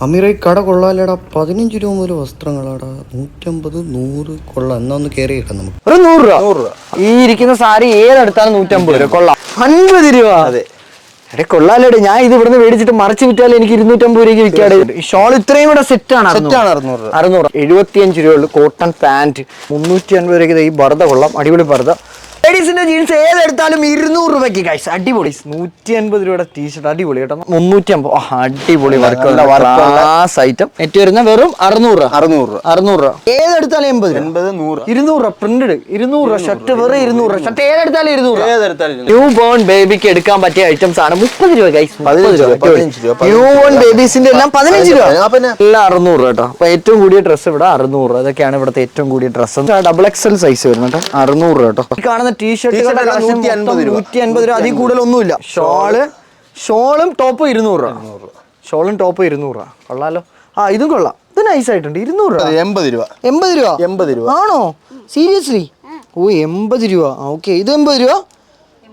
അമീറെ ഈ കട കൊള്ളാലടാ പതിനഞ്ച് രൂപ മുതൽ വസ്ത്രങ്ങളാടാ. നൂറ്റമ്പത് നൂറ് കൊള്ളാം. എന്നാ ഒന്ന് കയറി കിട്ടാം നമുക്ക്. ഒരു നൂറ് രൂപ. നൂറ് രൂപ. ഈ ഇരിക്കുന്ന സാരി ഏതെടുത്താലും നൂറ്റമ്പത് രൂപ. കൊള്ളാം. അൻപത് രൂപ. അതെ. എടേ കൊള്ളാലേടെ ഞാൻ ഇത് ഇവിടുന്ന് മേടിച്ചിട്ട് മറിച്ച് വിറ്റാൽ എനിക്ക് ഇരുന്നൂറ്റമ്പത് രൂപയ്ക്ക് വിൽക്കാടെ. ഈ ഷോൾ ഇത്രയും കൂടെ സെറ്റ് ആണ് സെറ്റാണ് അറുന്നൂറ്. അറുന്നൂറ്. എഴുപത്തിയഞ്ച് രൂപയുള്ളൂ കോട്ടൺ പാന്റ് മുന്നൂറ്റി അൻപത് രൂപയ്ക്ക് ദേ ഈ ബർദ കൊള്ളാം. അടിപൊളി ബർദ ലേഡീസിന്റെ ജീൻസ് ഏതെടുത്താലും ഇരുന്നൂറ് രൂപയ്ക്ക് കാശ് അടിപൊളി. നൂറ്റി അൻപത് രൂപയുടെ ടീഷർട്ട് അടിപൊളി കേട്ടോ. മുന്നൂറ്റി അമ്പത് അടിപൊളി വർക്ക്. ഐറ്റം നെറ്റ് വരുന്ന വെറും അറുന്നൂറ് രൂപ. അറുന്നൂറ് രൂപ. അറുന്നൂറ് രൂപ. ഏതെടുത്താലും എൺപത് എൺപത് നൂറ്. ഇരുന്നൂറ് രൂപ പ്രിന്റഡ് ഇരുന്നൂറ് രൂപ ഷർട്ട് വെറും ഇരുന്നൂറ് രൂപ. ഷർട്ട് ഏതെടുത്താലും ഇരുന്നൂറ് ഏതെടുത്താലും ന്യൂ ബോൺ ബേബിക്ക് എടുക്കാൻ പറ്റിയ ഐറ്റംസ് ആണ്. മുപ്പത് രൂപ കൈസ് പതിനഞ്ച് രൂപ, ന്യൂ ബോൺ ബേബീസിന്റെ എല്ലാം പതിനഞ്ച് രൂപ? എല്ലാം അറുന്നൂറ് കേട്ടോ. അപ്പൊ ഏറ്റവും കൂടിയ ഡ്രസ്സ് ഇവിടെ അറുന്നൂറ് രൂപ. ഇതൊക്കെയാണ് ഇവിടുത്തെ ഏറ്റവും കൂടിയ ഡ്രസ്സ് ഡബിൾ എക്സൽ സൈസ് വരുന്നത് കേട്ടോ. അറുന്നൂറ് രൂപ കേട്ടോ. ഈ കാണുന്ന ടീഷർട്ടുകളുടെ 150 രൂപ. നൂറ്റി അൻപത് രൂപ. അതിൽ കൂടുതലൊന്നുമില്ല. ഷോൾ ഷോളും ടോപ്പും ഇരുന്നൂറ് രൂപ. ഷോളും ടോപ്പും ഇരുന്നൂറ് രൂപ. കൊള്ളാലോ. ആ ഇതും കൊള്ളാം. ഇത് നൈസ് ആയിട്ടുണ്ട്. ഇരുന്നൂറ് രൂപ. എൺപത് രൂപ. എൺപത് രൂപ? എൺപത് രൂപ. ആണോ? സീരിയസ്ലി ഓ എൺപത് രൂപ. ഓക്കെ ഇത് എൺപത് രൂപ?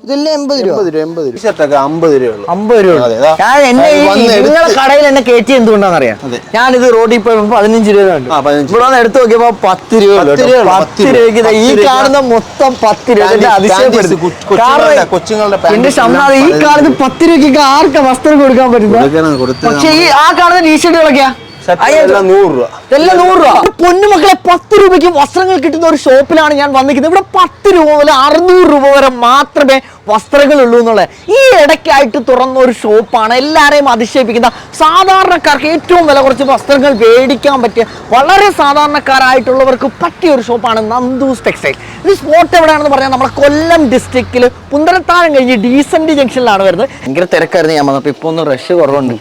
ഇതെല്ലാം എൺപത് രൂപ. എൺപത് രൂപ എൺപത് രൂപ. ഷർട്ടൊക്കെ അമ്പത് രൂപ ഉള്ളു അമ്പത് രൂപ അതെ, അതാ. ഞാൻ എന്നെ ഈ വന്ന് എടുത്ത് നിങ്ങളെ കടയിൽ എന്നെ കയറ്റി എന്തുകൊണ്ടാണെന്നറിയാം? അതെ. ഞാനിത് റോഡിൽ പോയപ്പോ പതിനഞ്ച് രൂപ കണ്ടു. ആ, പതിനഞ്ച് ഇവിടെ വന്ന് എടുത്തു നോക്കിയപ്പോ പത്ത് രൂപ ഉള്ളൂ പത്ത് കേട്ടോ. രൂപ പത്ത് പത്ത്. രൂപയ്ക്ക് ഈ പത്ത് രൂപ. കാണുന്ന മൊത്തം പത്ത് രൂപ. പാന്റീസ്, അതിശയപ്പെടുത്തി. കൊച്ചുങ്ങളുടെ- കൊച്ചുങ്ങളുടെ എന്റെ പാന്റീസ് ഈ എല്ലാം കാണുന്ന പത്ത് രൂപയ്ക്ക് ആർക്കാ വസ്ത്രം കൊടുക്കാൻ പറ്റുന്നത്? പക്ഷെ ഈ ആ കാണുന്ന ടീഷർട്ടുകളൊക്കെയാ? ഷർട്ടുകളെല്ലാം നൂറ് രൂപ. ഇതെല്ലാം നൂറ് രൂപ. പൊന്നുമക്കളെ പത്ത് രൂപയ്ക്ക് വസ്ത്രങ്ങൾ കിട്ടുന്ന ഒരു ഷോപ്പിലാണ് ഞാൻ വന്നിരിക്കുന്നത്. ഇവിടെ പത്ത് രൂപ മുതൽ അറുന്നൂറ് രൂപ വരെ മാത്രമേ വസ്ത്രങ്ങൾ ഉള്ളൂ എന്നുള്ളത്. ഈ ഇടയ്ക്കായിട്ട് തുറന്ന ഒരു ഷോപ്പാണ് എല്ലാവരെയും അതിശയിപ്പിക്കുന്ന സാധാരണക്കാർക്ക് ഏറ്റവും വില കുറച്ച് വസ്ത്രങ്ങൾ മേടിക്കാൻ പറ്റിയ വളരെ സാധാരണക്കാരായിട്ടുള്ളവർക്ക് പറ്റിയ ഒരു ഷോപ്പാണ് നന്ദൂസ് ടെക്സ്റ്റൈൽ. ഇത് സ്പോട്ട് എവിടെയാണെന്ന് പറഞ്ഞാൽ നമ്മുടെ കൊല്ലം ഡിസ്ട്രിക്റ്റിൽ പുന്തരത്താഴം കഴിഞ്ഞ് ഡീസന്റ് ജംഗ്ഷനിലാണ് വരുന്നത്. ഭയങ്കര തിരക്കായിരുന്നു ഞാൻ വന്നപ്പോൾ. ഇപ്പോൾ ഒന്ന് റഷ് കുറവുണ്ട്.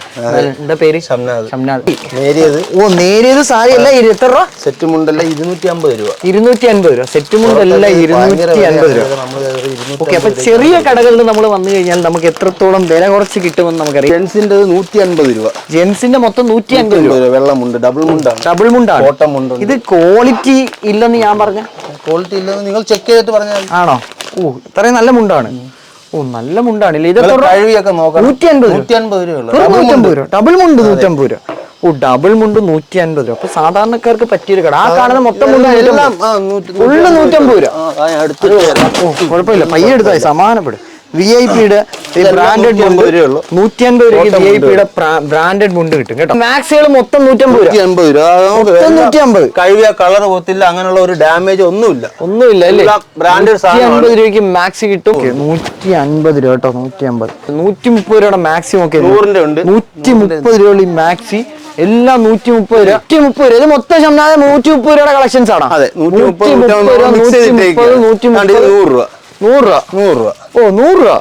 എന്താ പേര്? നേരിയത്. ഓ നേരിയത് സാരി അല്ല ഇരു- എത്ര രൂപ? സെറ്റ് മുണ്ടല്ല ഇരുന്നൂറ്റി അമ്പത് രൂപ. ഇരുന്നൂറ്റി അമ്പത് രൂപ. സെറ്റ് മുണ്ടല്ല ഇരുന്നൂറ്റി അമ്പത് രൂപ. ഓക്കെ അപ്പൊ ചെറിയ കടകളിൽ നമ്മൾ വന്നു കഴിഞ്ഞാൽ നമുക്ക് എത്രത്തോളം വില കുറച്ച് കിട്ടുമെന്ന് നമുക്കറിയാം. ജെൻസിന്റെ നൂറ്റി അൻപത് രൂപ. ജെൻസിന്റെ മൊത്തം നൂറ്റി അൻപത് രൂപ. വെള്ളമുണ്ട് ഡബിൾ മുണ്ടാണ് ഡബിൾ മുണ്ടാണ് ഇത് ക്വാളിറ്റി ഇല്ലെന്ന് ഞാൻ പറഞ്ഞ. ക്വാളിറ്റി ഇല്ലെന്ന് നിങ്ങൾ ചെക്ക് ചെയ്തിട്ട് പറഞ്ഞാൽ ആണോ? ഓ ഇത്രയും നല്ല മുണ്ടാണ്. ഓ നല്ല മുണ്ടാണ്. നൂറ്റി അൻപത് രൂപ. ഡബിൾ മുണ്ട് നൂറ്റമ്പത് രൂപ. ഓ ഡബിൾ മുണ്ട് നൂറ്റി അൻപത് രൂപ. അപ്പൊ സാധാരണക്കാർക്ക് പറ്റിയൊരു കട. ആ കാണുന്ന മൊത്തം മുണ്ട് ഫുള്ള് നൂറ്റമ്പത് രൂപ. കുഴപ്പമില്ല. പയ്യ എടുത്തായി സമാനപ്പെടും വി ഐ പിയുടെ ബ്രാൻഡഡ് മുണ്ട് 150 ഉള്ളൂ. നൂറ്റി അൻപത് രൂപയ്ക്ക് വി ഐ പിയുടെ ബ്രാൻഡഡ് മുണ്ട്. കിട്ടും. കേട്ടോ? മാക്സികൾ മൊത്തം നൂറ്റമ്പത് രൂപ. നൂറ്റി രൂപ. അമ്പത്. കഴുകിയ കളർ പോത്തില്ല അങ്ങനെയുള്ള ഒരു ഡാമേജ് ഒന്നുമില്ല. ഒന്നുമില്ല അല്ലേ? ബ്രാൻഡഡ് അൻപത് രൂപയ്ക്ക് മാക്സി കിട്ടും. നൂറ്റി അൻപത് രൂപ കേട്ടോ നൂറ്റി അമ്പത് നൂറ്റി മുപ്പത് രൂപയുടെ മാക്സി നോക്കിയത് നൂറിന്റെ ഉണ്ട്. നൂറ്റി മുപ്പത് രൂപയുള്ള ഈ മാക്സി എല്ലാം നൂറ്റി മുപ്പത് രൂപ. നൂറ്റി മുപ്പത് രൂപ. ഇത് മൊത്തം ശമ്പളായ നൂറ്റി മുപ്പത് രൂപയുടെ കളക്ഷൻസ് ആണ്. അതെ നൂറ്റി മുപ്പത് നൂറ്റി നൂറ് രൂപ. നൂറ് രൂപ. നൂറ് രൂപ. ഓ നൂറ് രൂപ.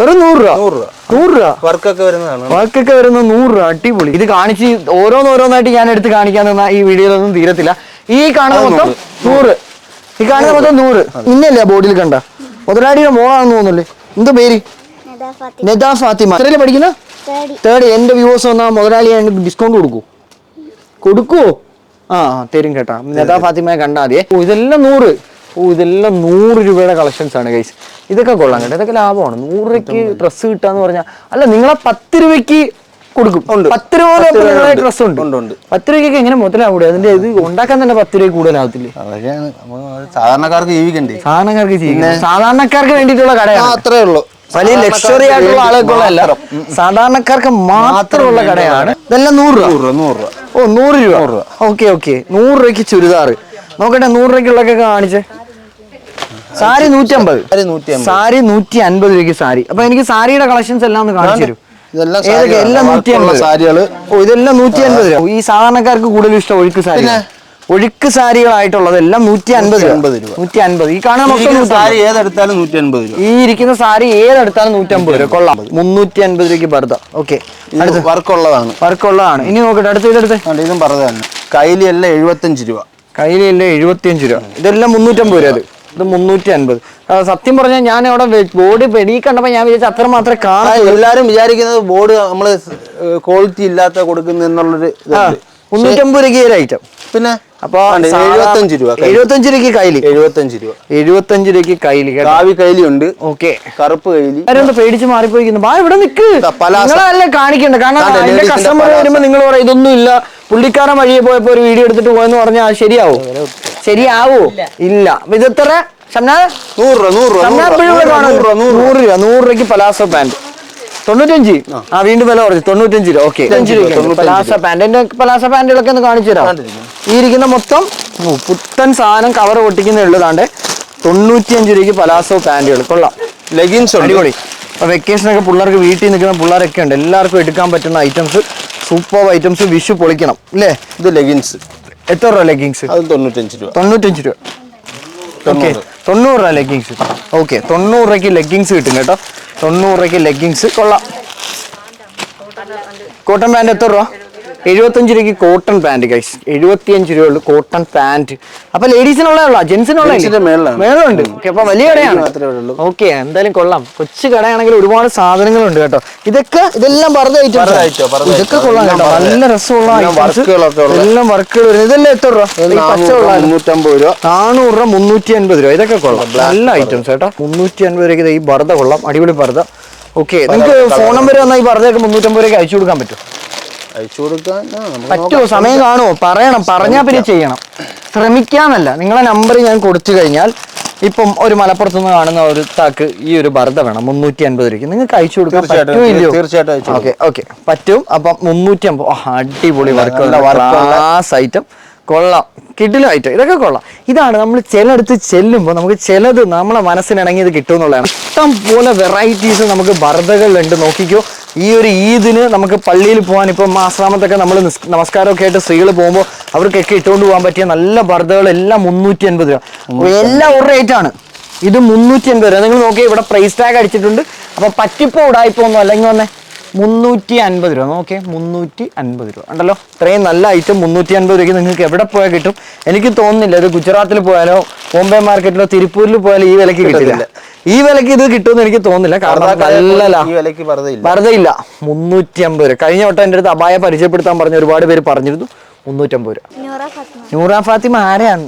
വെറും നൂറ് രൂപ. നൂറ് രൂപ. നൂറ് രൂപ. വർക്കൊക്കെ വരുന്നതാണ്. വർക്കൊക്കെ വരുന്ന നൂറ് രൂപ. അടിപൊളി. ഇത് കാണിച്ച് ഓരോന്നോരോന്നായിട്ട് ഞാൻ എടുത്ത് കാണിക്കാൻ തന്ന ഈ വീഡിയോയിലൊന്നും തീരത്തില്ല. ഈ കാണുന്ന മൊത്തം നൂറ്. ഈ കാണുന്ന മൊത്തം നൂറ്. ഇന്നല്ലേ ബോർഡിൽ കണ്ട? മുതലാളിയുടെ മോളാണെന്ന് തോന്നുന്നല്ലേ? എന്താ പേര്? നദാ ഫാത്തിമ. നെദാ ഫാത്തിമ. എത്രയിൽ പഠിക്കുന്ന തേർഡ് എന്റെ വ്യൂവേഴ്സ് വന്നാൽ മുതലാളി ഡിസ്കൗണ്ട് കൊടുക്കൂ. കൊടുക്കൂ. ആ തരും കേട്ടാ. നേതാ ഫാത്തിമയെ കണ്ടാൽ മതിയെ. ഓ ഇതെല്ലാം നൂറ്. ഓ ഇതെല്ലാം നൂറ് രൂപയുടെ കളക്ഷൻസ് ആണ് ഗൈസ് ഇതൊക്കെ കൊള്ളാം കേട്ടോ. ഇതൊക്കെ ലാഭമാണ്. നൂറ് രൂപയ്ക്ക് ഡ്രസ്സ് കിട്ടാന്ന് പറഞ്ഞാൽ അല്ല നിങ്ങളെ പത്ത് രൂപയ്ക്ക് കൊടുക്കും. പത്ത് രൂപ ഉണ്ട്. ഡ്രസ് ഉണ്ട്. പത്ത് രൂപയ്ക്ക് എങ്ങനെ മുതലാവൂടെ അതിന്റെ ഇത് ഉണ്ടാക്കാൻ തന്നെ പത്ത് രൂപ കൂടുതലാവത്തില്ലേ? സാധാരണക്കാർക്ക് ജീവിക്കണ്ടേ? സാധാരണക്കാർക്ക് ജീവിക്കണം. സാധാരണക്കാർക്ക് വേണ്ടിയിട്ടുള്ള കടയാണ്. അത്രേ ഉള്ളൂ. വലിയ ലക്ഷറി ആയിട്ടുള്ള ആളുകൾക്കുള്ളതല്ല സാധാരണക്കാർക്ക് മാത്രമുള്ള കടയാണ്. ഇതെല്ലാം നൂറ് രൂപ. നൂറ് രൂപ നൂറ് രൂപ. ഓ നൂറ് രൂപ. Okay okay. നൂറ് രൂപയ്ക്ക് ചുരിദാർ. നോക്കട്ടെ നൂറ് രൂപയ്ക്കുള്ളൊക്കെ കാണിച്ചേ. സാരി നൂറ്റമ്പത്. സാരി നൂറ്റി അമ്പത്. സാരി നൂറ്റി അൻപത് രൂപയ്ക്ക് സാരി. അപ്പൊ എനിക്ക് സാരിയുടെ കളക്ഷൻസ് എല്ലാം ഒന്ന് കാണിച്ചു തരൂ. ഇതെല്ലാം നൂറ്റി അൻപത് സാരികൾ. ഓ ഇതെല്ലാം നൂറ്റി അൻപത് രൂപ. ഈ സാധാരണക്കാർക്ക് കൂടുതൽ ഇഷ്ടം ഒഴുക്ക് സാരി ഒഴുക്ക് സാരികളായിട്ടുള്ളത് എല്ലാം നൂറ്റി അൻപത് അൻപത് രൂപ. നൂറ്റി അൻപത് ഈ കാണാൻ സാരി ഏതെടുത്താലും നൂറ്റി അൻപത് രൂപ. ഈ ഇരിക്കുന്ന സാരി ഏതെടുത്താലും നൂറ്റി അമ്പത് രൂപ. കൊള്ളാം. മുന്നൂറ്റി അൻപത് രൂപയ്ക്ക് ബർദ ഓക്കെ. വർക്കുള്ളതാണ്. വർക്കുള്ളതാണ്. ഇനി നോക്കട്ടെ അടുത്ത് ഇതെടുത്ത്. ഇതും പറഞ്ഞു തന്നെ. കൈലി എല്ലാം എഴുപത്തഞ്ച് രൂപ. കയ്യിലല്ലേ എഴുപത്തിയഞ്ച് രൂപ. ഇതെല്ലാം മുന്നൂറ്റമ്പത് രൂപ അത്. ഇത് മുന്നൂറ്റി അൻപത് സത്യം പറഞ്ഞാൽ ഞാൻ അവിടെ ബോർഡ് വെടി കണ്ടപ്പോൾ ഞാൻ വിചാരിച്ച അത്ര മാത്രമേ കാണാൻ എല്ലാരും വിചാരിക്കുന്നത് ബോർഡ് നമ്മൾ ക്വാളിറ്റി ഇല്ലാത്ത കൊടുക്കുന്ന എന്നുള്ളൊരു. മുന്നൂറ്റമ്പത് രൂപയ്ക്ക് ഐറ്റം പിന്നെ? അപ്പൊ എഴുപത്തഞ്ച് രൂപ. എഴുപത്തഞ്ച് രൂപയ്ക്ക് കൈലി എഴുപത്തഞ്ച് രൂപ. എഴുപത്തഞ്ച് രൂപയ്ക്ക് കൈലി കാവി കൈലി ഉണ്ട് ഓക്കെ. കറുപ്പ് കൈലി ആരെന്താ പേടിച്ച് മാറിപ്പോയിരിക്കുന്നു? ബാ ഇവിടെ നിക്ക്. നിങ്ങളല്ലേ കാണിക്കണ്ട? കാരണം കസ്റ്റമർ. വരുമ്പോ നിങ്ങൾ പറയും ഇതൊന്നും ഇല്ല. പുള്ളിക്കാരൻ വഴിയെ പോയപ്പോ ഒരു വീഡിയോ എടുത്തിട്ട് പോയെന്ന് പറഞ്ഞാൽ ശരിയാവോ? ശരിയാവോ? ഇല്ല. ഇത് എത്ര നൂറ് രൂപ നൂറ് രൂപ നൂറ് രൂപ നൂറ് രൂപ നൂറ് രൂപ. നൂറ് രൂപ നൂറ് രൂപയ്ക്ക് പലാസോ പാന്റ് തൊണ്ണൂറ്റഞ്ച് ആ. വീണ്ടും വില കുറച്ച്. തൊണ്ണൂറ്റഞ്ച് രൂപ. ഓക്കെ. പലാസ പാന്റ് എന്റെ പലാസ പാന്റുകളൊക്കെ ഒന്ന് കാണിച്ചു തരാം. ഈ ഇരിക്കുന്ന മൊത്തം പുത്തൻ സാധനം കവർ പൊട്ടിക്കുന്ന ഉള്ളതാണ്ട് തൊണ്ണൂറ്റിയഞ്ച് രൂപയ്ക്ക് പലാസോ പാന്റുകൾ കൊള്ളാം. ലെഗിൻസ് അടിപൊളി. അപ്പൊ വെക്കേഷനൊക്കെ പിള്ളേർക്ക് വീട്ടിൽ നിൽക്കുന്ന പിള്ളേരൊക്കെ ഉണ്ട്. എല്ലാവർക്കും എടുക്കാൻ പറ്റുന്ന ഐറ്റംസ് സൂപ്പർ ഐറ്റംസ് വിഷു പൊളിക്കണം. അല്ലേ ഇത് ലെഗിൻസ് എത്ര രൂപ ലെഗിൻസ് അത് തൊണ്ണൂറ്റഞ്ച് രൂപ. തൊണ്ണൂറ്റഞ്ച് രൂപ. ഓക്കെ. തൊണ്ണൂറ്. രൂപ ലെഗിങ്സ് ഓക്കെ. തൊണ്ണൂറ് രൂപയ്ക്ക് ലെഗിങ്സ് കിട്ടും കേട്ടോ. തൊണ്ണൂറ് രൂപയ്ക്ക് ലെഗിങ്സ് കൊള്ളാം. കോട്ടൺ പാന്റ് എത്ര രൂപ? എഴുപത്തഞ്ച് രൂപയ്ക്ക് കോട്ടൺ പാന്റ് ഗൈസ് എഴുപത്തിയഞ്ച് രൂപ ഉള്ളു കോട്ടൺ പാന്റ് അപ്പൊ ലേഡീസിനുള്ള ജെന്റ്സിനുള്ള. മേളുണ്ട് അപ്പൊ വലിയ കടയാണ്. ഓക്കെ എന്തായാലും കൊള്ളാം. കൊച്ചു കടയാണെങ്കിൽ ഒരുപാട് സാധനങ്ങളുണ്ട് കേട്ടോ. ഇതൊക്കെ ഇതെല്ലാം പറഞ്ഞ ഇതൊക്കെ കൊള്ളാം കേട്ടോ. നല്ല രസമുള്ള എല്ലാം വർക്കുകൾ വരുന്നത്. ഇതെല്ലാം എത്ര രൂപ? മുന്നൂറ്റമ്പത് രൂപ. നാനൂറ് രൂപ മുന്നൂറ്റി അൻപത് രൂപ. ഇതൊക്കെ കൊള്ളാം. നല്ല ഐറ്റംസ് കേട്ടോ. മുന്നൂറ്റി അൻപത് രൂപയ്ക്ക് ഈ ബർദ കൊള്ളാം. അടിപൊളി ബർദ ഓക്കെ നിങ്ങൾക്ക് ഫോൺ നമ്പർ വന്നാൽ ഈ ബർദയൊക്കെ മുന്നൂറ്റമ്പത് രൂപയ്ക്ക് അയച്ചു കൊടുക്കാൻ പറ്റും അയച്ചു കൊടുക്കാൻ ആ, നമുക്ക് പറ്റുമോ? സമയം കാണുമോ? പറയണം. പറഞ്ഞാൽ പിന്നെ ചെയ്യണം. ശ്രമിക്കാന്നല്ല നിങ്ങളെ നമ്പർ ഞാൻ കൊടുത്തു കഴിഞ്ഞാൽ ഇപ്പം ഒരു മലപ്പുറത്തുനിന്ന് കാണുന്ന ഒരു താക്ക് ഈ ഒരു ഭർത്ത വേണം. മുന്നൂറ്റി അൻപത് രൂപയ്ക്ക്. നിങ്ങൾക്ക് അയച്ചു കൊടുക്കാൻ തീർച്ചയായിട്ടും, പറ്റുമോ ഇല്ലയോ? തീർച്ചയായിട്ടും അയച്ചു ഓക്കെ ഓക്കെ. പറ്റും. അപ്പം മുന്നൂറ്റി അമ്പത് അടിപൊളി വർക്ക് നല്ല work ഉള്ള- ക്ലാസ് ഐറ്റം കൊള്ളാം. കിഡിലും ഐറ്റം ഇതൊക്കെ കൊള്ളാം. ഇതാണ് നമ്മൾ ചിലയിടത്ത് ചെല്ലുമ്പോൾ നമുക്ക് ചിലത് നമ്മളെ മനസ്സിനിണങ്ങിയത് കിട്ടുമെന്നുള്ളതാണ്. ഇഷ്ടം പോലെ വെറൈറ്റീസ് നമുക്ക് ബർദകളിലുണ്ട് നോക്കിക്കോ. ഈ ഒരു ഈദിന് നമുക്ക് പള്ളിയിൽ പോകാൻ ഇപ്പം ആശ്രാമത്തൊക്കെ നമ്മൾ നമസ്കാരമൊക്കെ ആയിട്ട് സ്ത്രീകൾ പോകുമ്പോൾ അവർക്കൊക്കെ ഇട്ടുകൊണ്ട് പോകാൻ പറ്റിയ നല്ല ബർദകൾ എല്ലാം മുന്നൂറ്റി അൻപത് രൂപ എല്ലാം ഒരു റേറ്റ് ആണ്. ഇത് മുന്നൂറ്റി അൻപത് രൂപ. നിങ്ങൾ നോക്കിയാൽ ഇവിടെ പ്രൈസ് ടാഗ് അടിച്ചിട്ടുണ്ട്. അപ്പൊ പറ്റിപ്പോ ഉടായിപ്പോ ഒന്നും അല്ലെങ്കിൽ വന്നേ. മുന്നൂറ്റി അൻപത് രൂപ. നോക്കിയേ മുന്നൂറ്റി അൻപത് രൂപ. ഉണ്ടല്ലോ ഇത്രയും നല്ല ഐറ്റം മുന്നൂറ്റി അൻപത് രൂപയ്ക്ക് നിങ്ങൾക്ക് എവിടെ പോയാൽ കിട്ടും? എനിക്ക് തോന്നുന്നില്ല ഇത് ഗുജറാത്തിൽ പോയാലോ ബോംബെ മാർക്കറ്റിലോ തിരുപ്പൂരിൽ പോയാലോ ഈ വിലക്ക് കിട്ടില്ല. ഈ വിലക്ക് ഇത് കിട്ടുമെന്ന് എനിക്ക് തോന്നുന്നില്ല. കാരണം നല്ല വെറുതെ ഇല്ല. മുന്നൂറ്റി അമ്പത് രൂപ. കഴിഞ്ഞ വട്ടം എന്റെ അടുത്ത് അപായ പരിചയപ്പെടുത്താൻ പറഞ്ഞ ഒരുപാട് പേര് പറഞ്ഞിരുന്നു. മുന്നൂറ്റമ്പത് രൂപ. നൂറ ഫാത്തിമ. ആരെയാണ്?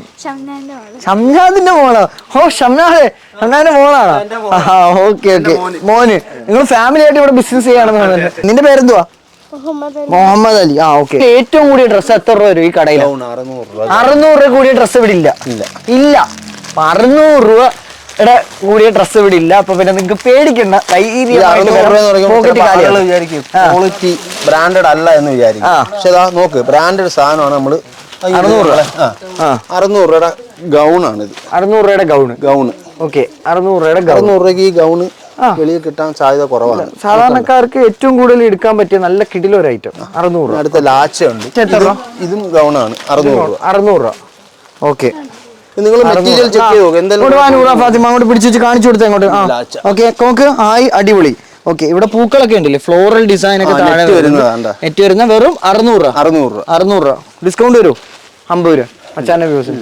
ഷംനാദിന്റെ മോളോ? ഓ ഷംനാദ്. ഷംനാദിന്റെ മോളാണോ? ആ ഓക്കെ ഓക്കെ. മോന്. നിങ്ങൾ ഫാമിലി ആയിട്ട് ഇവിടെ ബിസിനസ് ചെയ്യാണെന്ന് പറഞ്ഞിട്ട്. നിന്റെ പേരെന്തുവാ? മുഹമ്മദ് അലി. മുഹമ്മദ് അലി. ആ ഓക്കെ. ഏറ്റവും കൂടിയ ഡ്രസ് എത്ര രൂപ വരും ഈ കടയിൽ അറുന്നൂറ് രൂപ. രൂപ കൂടിയ ഡ്രസ്സ് ഇവിടെ ഇല്ല. ഇല്ല. അറുന്നൂറ് അപ്പൊ അറുന്നൂറ് രൂപയുടെ കൂടിയ ഡ്രസ്സ് ഇവിടെ ഇല്ല അപ്പൊ പിന്നെ നിങ്ങൾക്ക് പേടിക്കണ്ട. വിചാരിക്കും ക്വാളിറ്റി ബ്രാൻഡഡ് അല്ല എന്ന് വിചാരിക്കും. പക്ഷെ ഇതാ നോക്ക് ബ്രാൻഡഡ് സാധനമാണ് നമ്മൾ അറുന്നൂറ് അറുന്നൂറ് രൂപയുടെ ഗൗണാണ് ഇത്. അറുന്നൂറ് രൂപയുടെ ഗൗണ് ഗൗൺ ഓക്കെ അറുന്നൂറ് രൂപയുടെ ഗൗൺ അറുന്നൂറ് രൂപയ്ക്ക് ഈ ഗൗണ് ആ. വെളിയിൽ കിട്ടാൻ സാധ്യത കുറവാണ്. സാധാരണക്കാർക്ക് ഏറ്റവും കൂടുതൽ എടുക്കാൻ പറ്റിയ നല്ല കിടിലൊരു ഐറ്റം അറുന്നൂറ് രൂപ. അടുത്ത ലാച്ച ഉണ്ട്? ഇതും- ഗൗണാണ് അറുന്നൂറ് അറുന്നൂറ് രൂപ. ഓക്കെ നിങ്ങൾ മെറ്റീരിയൽ ചെക്ക് ചെയ്യുക ഫാത്തിമ അങ്ങോട്ട് പിടിച്ചു വെച്ച് കാണിച്ചു കൊടുത്തേ അങ്ങോട്ട് ആ. ഓക്കെ ആയി അടിപൊളി. ഓക്കെ ഇവിടെ പൂക്കളൊക്കെ ഉണ്ടല്ലേ? ഫ്ലോറൽ ഡിസൈൻ ഒക്കെ താഴെ? നെറ്റ് വരുന്ന വെറും അറുന്നൂറ് രൂപ. അറുന്നൂറ് രൂപ. അറുന്നൂറ് രൂപ. ഡിസ്കൗണ്ട് വരുമോ അമ്പത് രൂപ. അച്ഛന്റെ വ്യൂസ്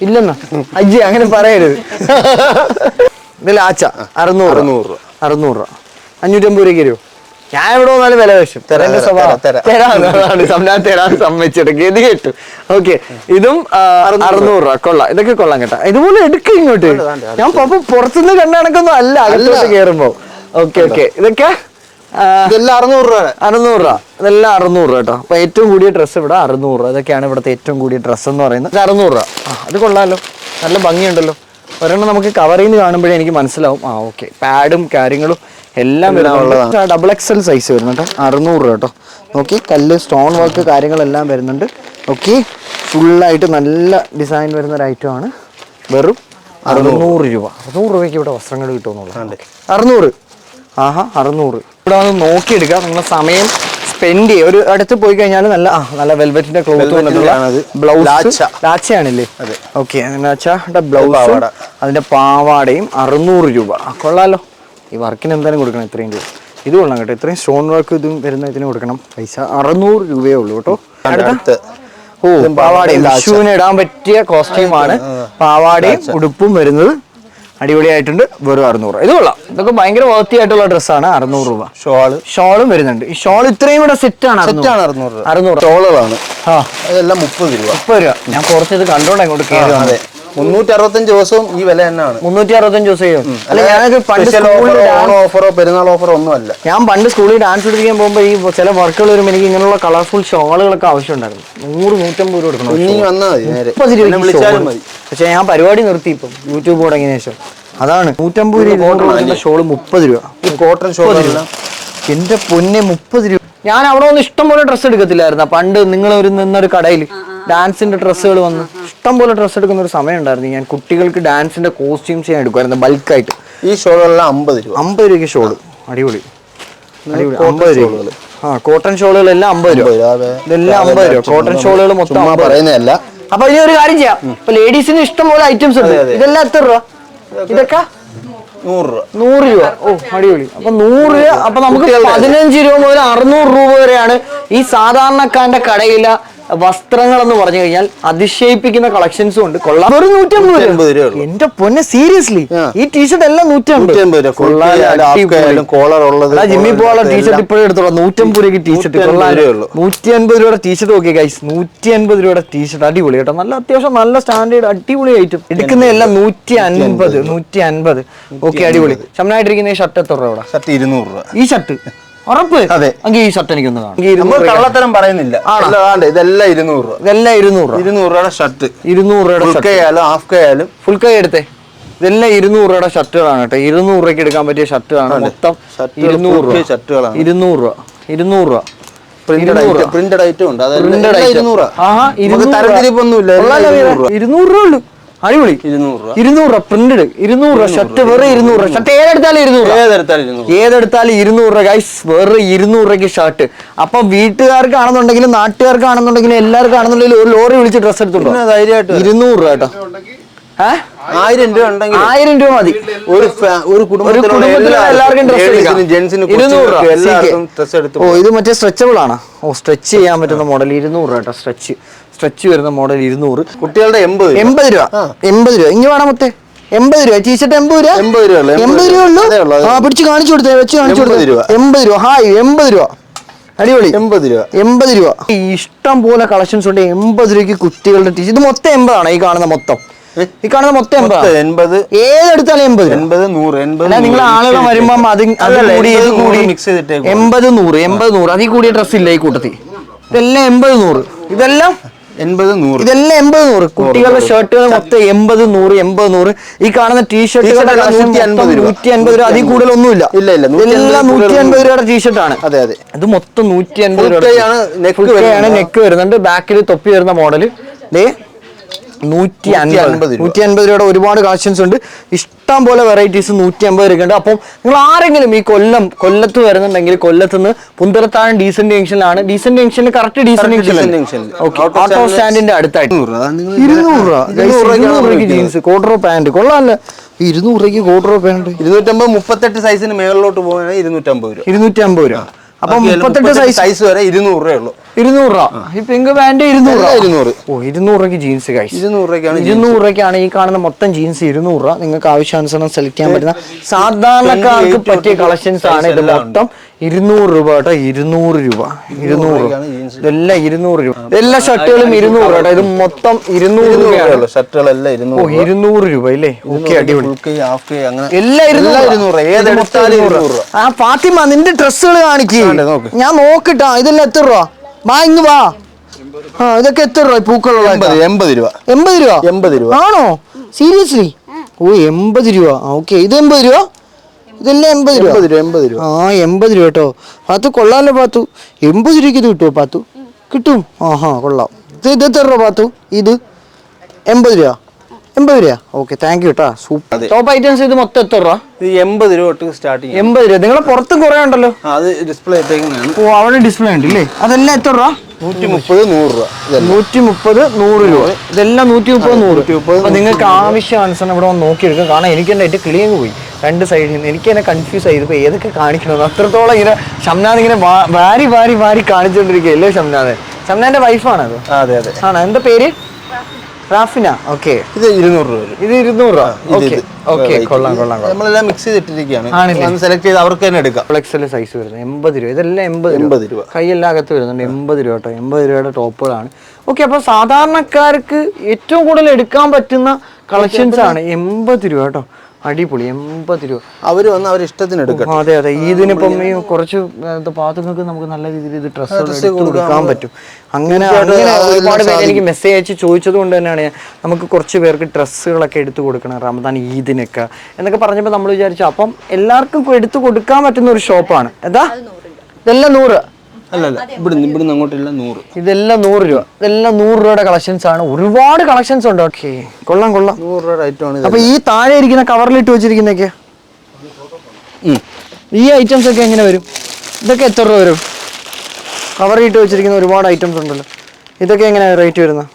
ഇല്ലെന്നാ? അജ്ജി അങ്ങനെ പറയരുത്. ഇതിൽ ആച്ച? അറുന്നൂറ് അറുന്നൂറ് രൂപ. അറുന്നൂറ് രൂപ. അഞ്ഞൂറ്റമ്പത് രൂപയ്ക്ക് തരുമോ ഞാൻ എവിടെ വന്നാലും വില വെച്ചും എന്റെ സ്വഭാവം. തരാം. തരാം. തരാൻ ഗതി കേട്ടു. ഓക്കെ. ഇതും അറുന്നൂറ് രൂപ. കൊള്ളാം. ഇതൊക്കെ കൊള്ളാം കേട്ടോ. ഇതുപോലെ എടുക്ക ഇങ്ങോട്ട്. ഞാൻ പപ്പ പുറത്തുനിന്ന് കണ്ടണക്കൊന്നും അല്ല. അകത്തോട്ട് കയറുമ്പോ ഓക്കെ ഓക്കെ. ഇതൊക്കെ ഇതെല്ലാം അറുന്നൂറ് രൂപ. അറുന്നൂറ് രൂപ. ഇതെല്ലാം അറുന്നൂറ് രൂപ കേട്ടോ. അപ്പൊ ഏറ്റവും കൂടിയ ഡ്രസ്സ് ഇവിടെ അറുന്നൂറ് രൂപ. ഇതൊക്കെയാണ് ഇവിടുത്തെ ഏറ്റവും കൂടിയ ഡ്രസ്സ് എന്ന് പറയുന്നത്. ഇത് അറുന്നൂറ് രൂപ. അത് കൊള്ളാലോ. നല്ല ഭംഗിയുണ്ടല്ലോ. ഒരെണ്ണം നമുക്ക് കവറിൽ നിന്ന് കാണുമ്പോഴേ എനിക്ക് മനസ്സിലാവും. ആ ഓക്കെ. പാഡും കാര്യങ്ങളും എല്ലാം വരുന്നുണ്ട്. ഡബിൾ എക്സൽ സൈസ് വരുന്നുണ്ട്. അറുന്നൂറ് രൂപ കേട്ടോ. നോക്കി കല്ല് സ്റ്റോൺ വർക്ക് കാര്യങ്ങളെല്ലാം വരുന്നുണ്ട്. ഓക്കെ ഫുള്ളായിട്ട് നല്ല ഡിസൈൻ വരുന്ന ഒരു ഐറ്റം ആണ്. വെറും അറുന്നൂറ്. രൂപ. അറുന്നൂറ് രൂപയ്ക്ക് ഇവിടെ വസ്ത്രങ്ങൾ കിട്ടുമെന്നുള്ളത് അറുന്നൂറ്. ആഹാ അറുന്നൂറ്. ഇവിടെ വന്ന് നോക്കിയെടുക്കുക. നിങ്ങളെ സമയം സ്പെൻഡ് ചെയ്യുക ഒരു അടുത്ത് പോയി കഴിഞ്ഞാൽ നല്ല ആ നല്ല വെൽവെറ്റിന്റെ ക്ലോത്ത് ബ്ലൗസ്. ലാച്ചയാണല്ലേ? അതെ. ഓക്കെ ബ്ലൗസ് അതിന്റെ പാവാടയും അറുന്നൂറ് രൂപ. കൊള്ളാലോ. ഈ വർക്കിന് എന്തായാലും കൊടുക്കണം ഇത്രയും രൂപ. ഇത് കൊള്ളാം കേട്ടോ. ഇത്രയും സ്റ്റോൺ വർക്ക് ഇതും വരുന്ന ഇതിന് കൊടുക്കണം. പൈസ അറുന്നൂറ് രൂപയേ ഉള്ളൂ കേട്ടോ. അടുത്ത. ഓ ഇതും പാവാടയും വിഷുവിന് ഇടാൻ പറ്റിയ കോസ്റ്റ്യൂമാണ് പാവാടയും ഉടുപ്പും വരുന്നത് അടിപൊളിയായിട്ടുണ്ട്. വെറും അറുന്നൂറ്. ഇത് കൊള്ളാം. ഇതൊക്കെ ഭയങ്കര വർത്തി ആയിട്ടുള്ള ഡ്രസ്സാണ് അറുന്നൂറ് രൂപ. ഷോൾ. ഷോളും വരുന്നുണ്ട്. ഈ ഷോൾ ഇത്രയും കൂടെ സെറ്റ് ആണ് അറുന്നൂറ്. ഷോളുകളാണ്. മുപ്പത് രൂപ. മുപ്പത് രൂപ. ഞാൻ കുറച്ച് ഇത് കണ്ടോണ്ട് അങ്ങോട്ട് കയറി മുന്നൂറ്റി അറുപത്തഞ്ച് ദിവസവും ഈ വില തന്നെയാണ്. മുന്നൂറ്റി അറുപത്തഞ്ച് ദിവസം അല്ല ഞാനൊക്കെ പണ്ട് ഓഫറോ ഡാൻസ് ഓഫറോ പെരുന്നാൾ ഓഫറോ ഒന്നും അല്ല. ഞാൻ പണ്ട് സ്കൂളിൽ ഡാൻസ് പഠിപ്പിക്കാൻ പോകുമ്പോൾ ഈ ചില വർക്കുകൾ വരുമ്പോൾ എനിക്ക് ഇങ്ങനെയുള്ള കളർഫുൾ ഷോളുകളൊക്കെ ആവശ്യമുണ്ടായിരുന്നു. നൂറ് നൂറ്റമ്പത് രൂപ കൊടുക്കണം ഇനി വന്നാൽ മതി വിളിച്ചാലും പക്ഷെ ഞാൻ പരിപാടി നിർത്തി ഇപ്പം യൂട്യൂബ് തുടങ്ങിയ ശേഷം അതാണ്. നൂറ്റമ്പത് രൂപ ഷോൾ മുപ്പത് രൂപ. ഈ കോട്ടൺ ഷോൾ എന്റെ പൊന്നെ മുപ്പത് രൂപ. ഞാൻ അവിടെ ഒന്ന് ഇഷ്ടം പോലെ ഡ്രസ്സ് എടുക്കത്തില്ലായിരുന്നു? പണ്ട് നിങ്ങൾ ഒരു നിന്നൊരു കടയിൽ ഡാൻസിന്റെ ഡ്രസ്സുകൾ വന്ന് ഇഷ്ടം പോലെ ഡ്രസ്സ് എടുക്കുന്ന ഒരു സമയം ഉണ്ടായിരുന്നു. ഞാൻ കുട്ടികൾക്ക് ഡാൻസിന്റെ കോസ്റ്റ്യൂംസ് ഞാൻ എടുക്കുമായിരുന്നു ബൾക്കായിട്ട്. ഈ ഷോളെല്ലാം അമ്പത് രൂപ. അമ്പത് രൂപയ്ക്ക് ഷോൾ. അടിപൊളി. അടിപൊളി. അമ്പത് രൂപ ആ കോട്ടൺ ഷോളുകളെല്ലാം അമ്പത് രൂപ, ഇതെല്ലാം അമ്പത് രൂപ. കോട്ടൺ ഷോളുകൾ മൊത്തം പറയുന്നതല്ല. അപ്പൊ ഇനി ഒരു കാര്യം ചെയ്യാം. ഇപ്പൊ ലേഡീസിന് ഇഷ്ടം പോലെ ഐറ്റംസ് ഉണ്ട്. ഇതെല്ലാം എത്ര രൂപ? ഇതൊക്കെ നൂറ് രൂപ. നൂറ് രൂപ. ഓ അടിപൊളി. അപ്പൊ നൂറ് രൂപ. അപ്പൊ നമുക്ക് പതിനഞ്ച് രൂപ മുതൽ അറുന്നൂറ് രൂപ വരെയാണ് ഈ സാധാരണക്കാരന്റെ കടയിലെ വസ്ത്രങ്ങൾ എന്ന് പറഞ്ഞു കഴിഞ്ഞാൽ അതിശയിപ്പിക്കുന്ന കളക്ഷൻസും ഉണ്ട്. കൊള്ളാം. ഒരു നൂറ്റമ്പത് രൂപ എന്റെ പൊന്നെ സീരിയസ്ലി ഈ ടീഷർട്ട് എല്ലാം നൂറ്റമ്പത്. രൂപ. ജിമ്മി പോകാനുള്ള ടീഷർട്ട് ഇപ്പോഴും എടുത്തോളാം. നൂറ്റമ്പത് രൂപയ്ക്ക് ടീഷർട്ട് 150 ഉള്ളൂ. നൂറ്റി അൻപത് രൂപയുടെ ടീഷർട്ട് നോക്കി ഗൈസ് നൂറ്റി അൻപത് രൂപയുടെ ടീഷർട്ട് അടിപൊളി കേട്ടോ. നല്ല അത്യാവശ്യം നല്ല സ്റ്റാൻഡേർഡ് അടിപൊളി ഐറ്റം എടുക്കുന്നതെല്ലാം നൂറ്റി അൻപത് നൂറ്റി അൻപത് ഓക്കെ അടിപൊളി. ശമനായിട്ടിരിക്കുന്ന ഈ ഷർട്ട് എത്ര രൂപ ഷർട്ട് ഇരുന്നൂറ് രൂപ. ഈ ഷർട്ട് ഉറപ്പ്. അതെ. ഈ ഷർട്ട് എനിക്കൊന്ന് കാണാം നമ്മൾ കള്ളത്തരം പറയുന്നില്ല. ഇതെല്ലാം ഇരുന്നൂറ് രൂപ. ഇതെല്ലാം ഇരുന്നൂറ് രൂപ. ഇരുന്നൂറ് രൂപയുടെ ഷർട്ട്. ഇരുന്നൂറ് രൂപയുടെ ഫുൾ കൈ ആയാലും ഹാഫ് കൈ ആയാലും ഫുൾ കൈ എടുത്തേ. ഇതെല്ലാം ഇരുന്നൂറ് രൂപയുടെ ഷർട്ടുകളാണ് കേട്ടോ. ഇരുന്നൂറ് രൂപയ്ക്ക് എടുക്കാൻ പറ്റിയ ഷർട്ടുകളാണ് മൊത്തം ഇരുന്നൂറ് രൂപ. ഷർട്ടുകളാണ്. ഇരുന്നൂറ് രൂപ. ഇരുന്നൂറ് രൂപ. പ്രിന്റഡ് ഐറ്റം ഉണ്ട്. ഇരുന്നൂറ് രൂപ. ഇരുന്നൂറ് രൂപ. ഉള്ളു. അടിപൊളി. ഇരുന്നൂറ് രൂപ. ഇരുന്നൂറ് രൂപ പ്രിന്റഡ് ഇരുന്നൂറ് രൂപ ഷർട്ട് വെറും ഇരുന്നൂറ് രൂപ. ഷർട്ട് ഏതെടുത്താലും ഇരുന്നൂറ് ഏതെടുത്താലും ഇരുന്നൂറ് ഏതെടുത്താലും ഇരുന്നൂറ് രൂപ. ഗൈസ് വെറും ഇരുന്നൂറ് രൂപയ്ക്ക് ഷർട്ട് അപ്പൊ വീട്ടുകാർക്കാണെന്നുണ്ടെങ്കിലും നാട്ടുകാർക്കാണെന്നുണ്ടെങ്കിലും എല്ലാവർക്കും ആണെന്നുണ്ടെങ്കിലും ഒരു ലോറി വിളിച്ച് ഡ്രസ്സ് എടുത്തുണ്ടോ ധൈര്യമായിട്ട്. ഇരുന്നൂറ് രൂപ കേട്ടോ. ആയിരം രൂപ ഉണ്ടെങ്കിൽ ആയിരം രൂപ മതി. ഒരു ഒരു കുടുംബത്തിലുള്ള എല്ലാവർക്കും ഡ്രസ് ജെന്റ്സിനും. എല്ലാവർക്കും ഡ്രസ് എടുത്ത് ഓ ഇത് മറ്റേ സ്ട്രെച്ചബിൾ ആണ്? ഓ സ്ട്രെച്ച് ചെയ്യാൻ പറ്റുന്ന മോഡൽ ഇരുന്നൂറ് രൂപ സ്ട്രെച്ച് സ്ട്രെച്ച് വരുന്ന മോഡൽ ഇരുന്നൂറ്. കുട്ടികളുടെ എൺപത്. എൺപത് രൂപ. എൺപത് രൂപ. ഇനി വേണം മൊത്തേ. എൺപത് രൂപ. ടീഷർട്ട് എൺപത് രൂപ? എൺപത് രൂപ എൺപത് രൂപ ഉള്ളൂ? ആ പിടിച്ച് കാണിച്ചു കൊടുത്തേ വെച്ച് കാണിച്ചു എൺപത് കൊടുത്തേ. രൂപ. എൺപത് രൂപ. ഹായ് എൺപത് രൂപ. അടിപൊളി. എൺപത് രൂപ. എൺപത് രൂപ. ഇഷ്ടം പോലെ കളക്ഷൻസ് ഉണ്ട്. എൺപത് രൂപയ്ക്ക് കുട്ടികളുടെ ടീച്ചർ ഇത് മൊത്തം എൺപതാണ് ഈ കാണുന്ന മൊത്തം. ഈ കാണുന്ന മൊത്തം എൺപതാണ് എൺപത്. ഏതെടുത്താലും എൺപത് എൺപത് നൂറ് എൺപത് നിങ്ങൾ ആളുകൾ വരുമ്പം അത് കൂടി ഇത് എൺപത് കൂടി മിക്സ് ചെയ്തിട്ട്. എൺപത് നൂറ് എൺപത് നൂറ്. അതിൽ കൂടിയ ഡ്രസ് ഇല്ല ഈ കൂട്ടത്തിൽ. ഇതെല്ലാം എൺപത് നൂറ്. ഇതെല്ലാം എൺപത് നൂറ്. ഇതെല്ലാം എൺപത് നൂറ്. കുട്ടികളുടെ ഷർട്ടുകൾ മൊത്തം എൺപത് നൂറ് എൺപത് നൂറ്. ഈ കാണുന്ന ടീഷർട്ടുകളുടെ എല്ലാം 150 രൂപ. നൂറ്റി അൻപത് രൂപ. അതിൽ കൂടുതലൊന്നുമില്ല. ഇല്ല, ഇല്ല, 150 എല്ലാം നൂറ്റി അൻപത് രൂപയുടെ ടീഷർട്ടാണ് അതെ അതെ. ഇത് മൊത്തം നൂറ്റി അൻപത് വരുന്നത്. നെക്ക് വരുന്നുണ്ട് ബാക്കിൽ തൊപ്പി വരുന്ന മോഡൽ ദേ നൂറ്റി അൻപത് 150 നൂറ്റി അൻപത് രൂപയുടെ ഒരുപാട് കളക്ഷൻസ് ഉണ്ട്. ഇഷ്ടം പോലെ വെറൈറ്റീസ് നൂറ്റി അമ്പത് രൂപ ഉണ്ട്. അപ്പം നിങ്ങൾ ആരെങ്കിലും ഈ കൊല്ലം കൊല്ലത്ത് വരുന്നുണ്ടെങ്കിൽ കൊല്ലത്ത് നിന്ന് പുന്തലത്താഴം ഡീസന്റ് ജംഗ്ഷനിലാണ് ഡീസന്റ് ജംഗ്ഷനിൽ കറക്റ്റ് ഡീസന്റ് ജംഗ്ഷൻ ഓട്ടോ സ്റ്റാൻഡിന്റെ അടുത്തായിട്ട്. ഇരുന്നൂറ് രൂപ. ഇരുന്നൂറ് രൂപയ്ക്ക് ജീൻസ് കോട്ടറോ പാന്റ് കൊള്ളാമല്ലോ ഇരുന്നൂറ് രൂപയ്ക്ക് കോട്ടറോ പാന്റ് ഇരുന്നൂറ്റമ്പത് മുപ്പത്തെട്ട് സൈസിന് മേളിലോട്ട് പോകാൻ ഇരുന്നൂറ്റമ്പത് രൂപ. ഇരുന്നൂറ്റമ്പത് രൂപ. അപ്പൊ മുപ്പത്തെട്ട് സൈസ് സൈസ് വരെ ഇരുന്നൂറ് രൂപയേ ഉള്ളൂ. ഇരുന്നൂറ് രൂപ. ഈ പിങ്ക് പാന്റ് ഇരുന്നൂറ് രൂപ. ഇരുന്നൂറ്. ഓ ഇരുന്നൂറ് രൂപയ്ക്ക് ജീൻസ് കഴിച്ചു ഇരുന്നൂറ് രൂപയ്ക്കാണ് ഇരുന്നൂറ് രൂപയ്ക്കാണ് ഈ കാണുന്ന മൊത്തം ജീൻസ് ഇരുന്നൂറ് രൂപ. നിങ്ങൾക്ക് ആവശ്യാനുസരണം സെലക്ട് ചെയ്യാൻ പറ്റുന്ന സാധാരണക്കാർക്ക് പറ്റിയ കളക്ഷൻസ് ആണ് ഇത് മൊത്തം. ഇരുന്നൂറ് രൂപ കേട്ടോ ഇരുന്നൂറ് രൂപ. ഇരുന്നൂറ് ഇതെല്ലാം ഇരുന്നൂറ് രൂപ. എല്ലാ ഷർട്ടുകളും ഇരുന്നൂറ് കേട്ടോ. ഇത് മൊത്തം ഇരുന്നൂറ് രൂപയാണ്. ഷർട്ടുകളെല്ലാം ഓ ഇരുന്നൂറ് രൂപ. ഇരുന്നൂറ് രൂപ. അല്ലേ ഓക്കെ അടിപൊളി. എല്ലാം ഇരുന്നൂറ് ഏതെടുത്താലും. ആ ഫാത്തിമ നിന്റെ ഡ്രസ്സുകൾ കാണിക്ക്. ഞാൻ നോക്കിട്ടാ. ഇതെല്ലാം എത്ര രൂപ? വാ ഇങ്ങ് വാ. ആ ഇതൊക്കെ എത്ര രൂപ? പൂക്കളുള്ള എൺപത് രൂപ. എൺപത് രൂപ? എൺപത് രൂപ. ആണോ? സീരിയസ്ലി ഓ എൺപത് രൂപ. ഓക്കെ. ഇത് എൺപത് രൂപ? ഇതെല്ലാം എൺപത് രൂപ? എൺപത് രൂപ എൺപത് രൂപ. ആ എൺപത് രൂപ കേട്ടോ. പാത്തു കൊള്ളാമല്ലോ പാത്തു. എൺപത് രൂപയ്ക്ക് ഇത് കിട്ടുമോ പാത്തു? കിട്ടും. ആഹാ കൊള്ളാം. ഇത് ഇത് എത്ര രൂപ പാത്തു? ഇത് എൺപത് രൂപ? എൺപത് രൂപ? ഓക്കെ താങ്ക് യു കേട്ടോ സൂപ്പർ. ടോപ്പ് ഐറ്റംസ് ഇത് മൊത്തം എത്ര രൂപ? ഇത് എൺപത് രൂപ തൊട്ട് സ്റ്റാർട്ടിങ് ചെയ്യും എൺപത് രൂപ. നിങ്ങളെ പുറത്ത് കുറേ ഉണ്ടല്ലോ. അത് ഡിസ്പ്ലേ ഇട്ടേക്കുന്നതാണ്. ഓ അവിടെ ഡിസ്പ്ലേ ഉണ്ട് ഇല്ലേ? അതെല്ലാം എത്ര രൂപ? നൂറ്റി മുപ്പത് നൂറ് രൂപ. നൂറ്റി മുപ്പത് നൂറ് രൂപ. ഇതെല്ലാം നൂറ്റി മുപ്പത് നൂറ്. 130, അപ്പൊ നിങ്ങൾക്ക് ആവശ്യാനുസരണം ഇവിടെ വന്ന് നോക്കിയെടുക്കാം. കാരണം എനിക്ക് എന്റെ ഏറ്റവും കിളിയങ്ങ് പോയി. രണ്ട് സൈഡിൽ നിന്ന് എനിക്ക് എന്നെ കൺഫ്യൂസ് ആയി. ഇതിപ്പോ ഏതൊക്കെ കാണിക്കണം അത്രത്തോളം ഇങ്ങനെ ഷംനാഥ് ഇങ്ങനെ വാരി വാരി വാരി കാണിച്ചുകൊണ്ടിരിക്കുക അല്ലേ ഷംനാഥ് ഷംനാഥിന്റെ വൈഫാണ് അത് അതെ അതെ. ആണോ? എന്താ പേര്? റാഫിന. ഓക്കെ ഇത് ഇരുന്നൂറ് രൂപ ഇത് ഇരുന്നൂറ് രൂപ. ഓക്കെ ഓക്കെ കൊള്ളാം കൊള്ളാം നമ്മളെല്ലാം മിക്സ് ചെയ്തിട്ടിരിക്കുകയാണ്? സെലക്ട് ചെയ്ത് അവർക്ക് തന്നെ എടുക്കാം. ഫ്ലെക്സിലെ സൈസ് വരുന്നത്. എൺപത് രൂപ. ഇതെല്ലാം എൺപത് എൺപത് രൂപ. കൈയെല്ലാം അകത്ത് വരുന്നുണ്ട്. എൺപത് രൂപ കേട്ടോ. എൺപത് രൂപയുടെ ടോപ്പുകളാണ്. ഓക്കെ അപ്പോൾ സാധാരണക്കാർക്ക് ഏറ്റവും കൂടുതൽ എടുക്കാൻ പറ്റുന്ന കളക്ഷൻസ് ആണ് എൺപത് രൂപ കേട്ടോ. അടിപൊളി എൺപത് രൂപ. അവർ വന്ന് അവർ ഇഷ്ടത്തിന് എടുക്കും അതെ അതെ. ഇതിനിപ്പം ഈ കുറച്ച് പാത്രങ്ങൾക്ക് നമുക്ക് നല്ല രീതിയിൽ ഇത് ഡ്രസ്സ് കൊടുക്കാൻ പറ്റും. അങ്ങനെ അങ്ങനെ ഒരുപാട് പേര് എനിക്ക് മെസ്സേജ് അയച്ച് ചോദിച്ചത് കൊണ്ട് തന്നെയാണ് നമുക്ക് കുറച്ച് പേർക്ക് ഡ്രസ്സുകളൊക്കെ എടുത്തു കൊടുക്കണം റമദാൻ ഈദിനൊക്കെ എന്നൊക്കെ പറഞ്ഞപ്പോൾ നമ്മൾ വിചാരിച്ചു. അപ്പം എല്ലാവർക്കും എടുത്തു കൊടുക്കാൻ പറ്റുന്ന ഒരു ഷോപ്പാണ് എന്താ? ഇതെല്ലാം നൂറ്. അല്ലല്ല ഇവിടുന്ന് ഇവിടുന്ന് അങ്ങോട്ടെല്ലാം നൂറ്. ഇതെല്ലാം നൂറ് രൂപ. ഇതെല്ലാം നൂറ് രൂപയുടെ കളക്ഷൻസ് ആണ്. ഒരുപാട് കളക്ഷൻസ് ഉണ്ട്. ഓക്കെ കൊള്ളാം കൊള്ളാം. നൂറ് രൂപയുടെ ഐറ്റം ആണ് ഇത്. അപ്പൊ ഈ താഴെ ഇരിക്കുന്ന കവറിലിട്ട് വെച്ചിരിക്കുന്നൊക്കെ ഈ ഐറ്റംസ് ഒക്കെ എങ്ങനെ വരും? ഇതൊക്കെ എത്ര രൂപ വരും? കവറിട്ട് വെച്ചിരിക്കുന്ന ഒരുപാട് ഐറ്റംസ് ഉണ്ടല്ലോ. ഇതൊക്കെ എങ്ങനെയാണ് റേറ്റ് വരുന്നത്?